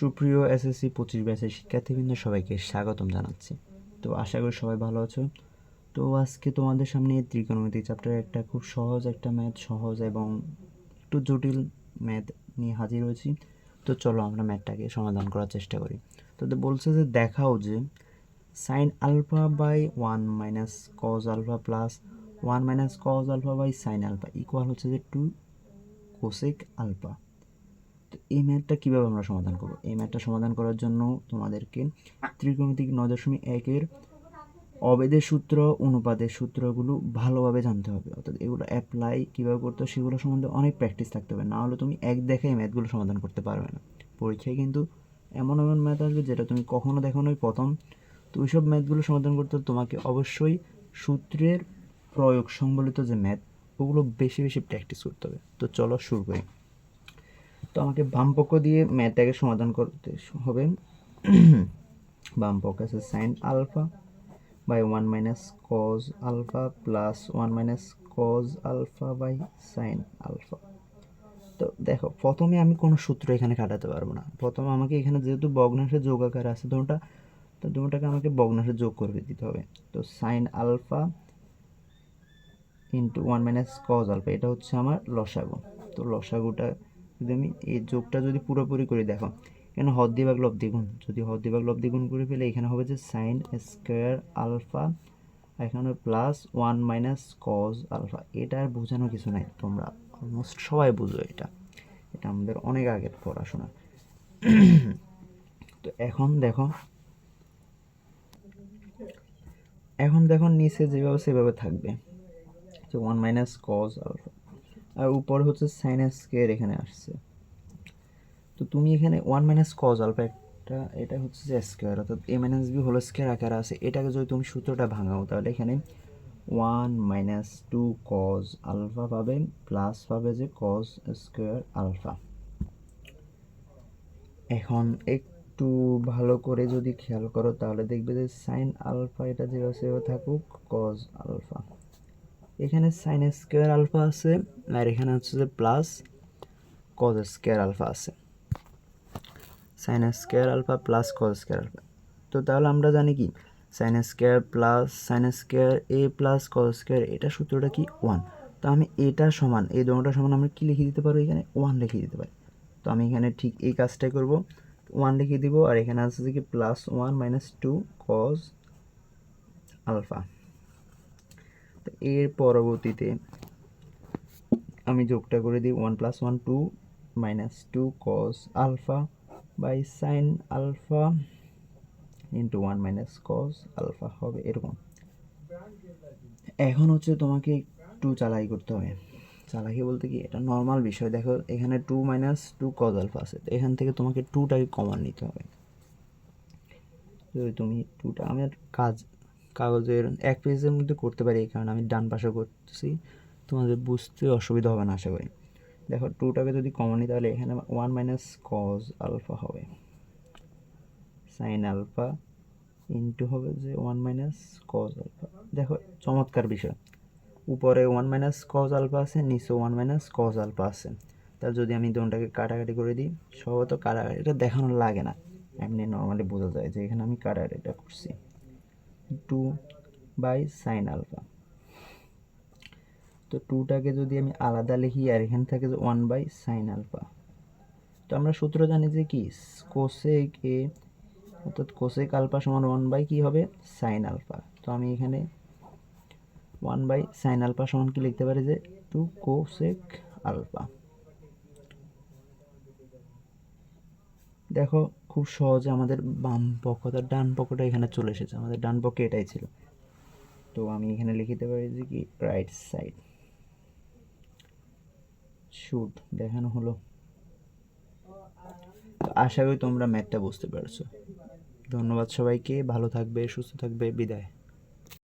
সুপ্রিয় এসএসসি পঁচিশ ব্যাচের শিক্ষার্থীবৃন্দ সবাইকে স্বাগতম জানাচ্ছি। তো আশা করি সবাই ভালো আছো। তো আজকে তোমাদের সামনে ত্রিকোণমিতি চ্যাপ্টারে একটা খুব সহজ একটা ম্যাথ সহজ এবং একটু জটিল ম্যাথ নিয়ে হাজির হয়েছি। তো চলো আমরা ম্যাথটাকে সমাধান করার চেষ্টা করি। তো বলছে যে দেখাও যে sine alpha by one minus cos alpha plus one minus cos alpha by sine alpha equal হচ্ছে যে টু কোসেক আলফা তো এই ম্যাথটা কীভাবে আমরা সমাধান করব? এই ম্যাথটা সমাধান করার জন্য তোমাদেরকে ত্রিকোণমিতিক নয় দশমিক একের অবেদের সূত্র, অনুপাতের সূত্রগুলো ভালোভাবে জানতে হবে। অর্থাৎ এগুলো অ্যাপ্লাই কীভাবে করতে হয় সেগুলো সম্বন্ধে অনেক প্র্যাকটিস থাকতে হবে। না হলে তুমি এক দেখায় ম্যাথগুলো সমাধান করতে পারবে না। পরীক্ষায় কিন্তু এমন এমন ম্যাথ আসবে যেটা তুমি কখনো দেখো নই প্রথম। তো ওইসব ম্যাথগুলো সমাধান করতে তোমাকে অবশ্যই সূত্রের প্রয়োগ সংবলিত যে ম্যাথ, ওগুলো বেশি বেশি প্র্যাকটিস করতে হবে। তো চলো শুরু করি। তো আমাকে বাম পক্ষ দিয়ে ম্যাথটাকে সমাধান করতে হবে। বাম পক্ষ আছে sine alpha by one minus cos alpha plus one minus cos alpha by sine alpha তো দেখো, প্রথমে আমি কোনো সূত্র এখানে কাটাতে পারব না। প্রথমে আমাকে এখানে যেহেতু ভগ্নাংশের যোগ আকার আছে দুটা, তো দুটাকে আমাকে ভগ্নাংশে যোগ করে দিতে হবে। তো sine alpha into one minus cos alpha এটা হচ্ছে আমার লসাগু। তো লসাগুটা যদি আমি এই যোগটা যদি পুরোপুরি করে দেখো। এখানে হদ দিয়ে ভাগ লব দ্বিগুণ। যদি হদ দিয়ে ভাগ লব দ্বিগুণ করে ফেলে, এখানে হবে যে সাইন স্কোয়ার আলফা এখানে plus one minus cos alpha এটা আর বোঝানো কিছু নাই। তোমরা অলমোস্ট সবাই বুঝো এটা। এটা আমাদের অনেক আগের পড়াশোনা। তো এখন দেখো এখন দেখো নিচে যেভাবে সেভাবে থাকবে। যে ওয়ান মাইনাস কজ আলফা আর উপর হচ্ছে সাইন স্কোয়ার এখানে আসছে। তো তুমি এখানে ওয়ান মাইনাস কজ আলফা একটা, এটা হচ্ছে যে স্কোয়ার অর্থাৎ a minus b whole square আকারে আছে। এটাকে যদি তুমি সূত্রটা ভাঙাও, তাহলে এখানে one minus two cos alpha পাবে প্লাস পাবে যে কজ স্কোয়ার আলফা এখন একটু ভালো করে যদি খেয়াল করো, তাহলে দেখবে যে সাইন আলফা এটা যেভাবে থাকুক কজ আলফা এখানে সাইন স্কোয়ার আলফা আছে, আর এখানে হচ্ছে যে প্লাস কজ স্কোয়ার আলফা আছে। Sine square alpha plus cos square alpha তো তাহলে আমরা জানি কি? Sine square plus sine square a plus cos square এটা সূত্রটা কি? ওয়ান তো আমি এটা সমান, এই দোনোটা সমান আমরা কি লিখে দিতে পারব এখানে? ওয়ান লিখে দিতে পারি। তো আমি এখানে ঠিক এই কাজটাই করব। ওয়ান লিখে দিব, আর এখানে আছে যে কি? Plus one minus two cos alpha এর পরবর্তীতে আমি যোগটা করে দিই one plus one two minus two cos alpha by sine alpha into one minus cos alpha হবে এরকম। এখন হচ্ছে তোমাকে টু চালাই করতে হবে। চালাকি বলতে কি? এটা নর্মাল বিষয়। দেখো, এখানে two minus two cos alpha আছে। তো এখান থেকে তোমাকে টুটাকে কমন নিতে হবে। যদি তুমি টুটা আমার কাজ কাগজের এক পেজের মধ্যে করতে পারি, এই কারণে আমি ডান পাশে করতেছি। তোমাদের বুঝতে অসুবিধা হবে না, আশা করি। দেখো টুটাকে যদি কমন নিই, তাহলে এখানে ওয়ান মাইনাস কজ আলফা হবে। সাইন আলফা ইন্টু হবে যে ওয়ান মাইনাস কজ আলফা দেখো, চমৎকার বিষয়। উপরে ওয়ান মাইনাস কজ আলফা আছে, নিচে ওয়ান মাইনাস কজ আলফা আছে। তাহলে যদি আমি দোনটাকে কাটাকাটি করে দিই সম্ভবত কাটাকাটিটা দেখানো লাগে না। এমনি নর্মালি বোঝা যায় যে এখানে আমি কাটাকাটিটা করছি। টু বাই সাইন আলফা তো টুটাকে যদি আমি আলাদা লিখি, আর এখানে থাকে যে ওয়ান বাই সাইন আলফা তো আমরা সূত্র জানি যে কি? কোসেক এ অর্থাৎ কোসেক আলফা সমান ওয়ান বাই কী হবে? সাইন আলফা তো আমি এখানে ওয়ান বাই সাইন আলফা সমান কি লিখতে পারি যে টু কোসেক আলফা দেখো খুব সহজে আমাদের বাম পক্ষ অর্থাৎ ডান পক্ষটা এখানে চলে এসেছে। আমাদের ডান পক্ষে এটাই ছিল। তো আমি এখানে লিখিতে পারি যে কি? রাইট সাইড শুট দেখানো হলো। তো আশা করি তোমরা ম্যাথটা বুঝতে পারছ। ধন্যবাদ সবাইকে। ভালো থাকবে, সুস্থ থাকবে। বিদায়।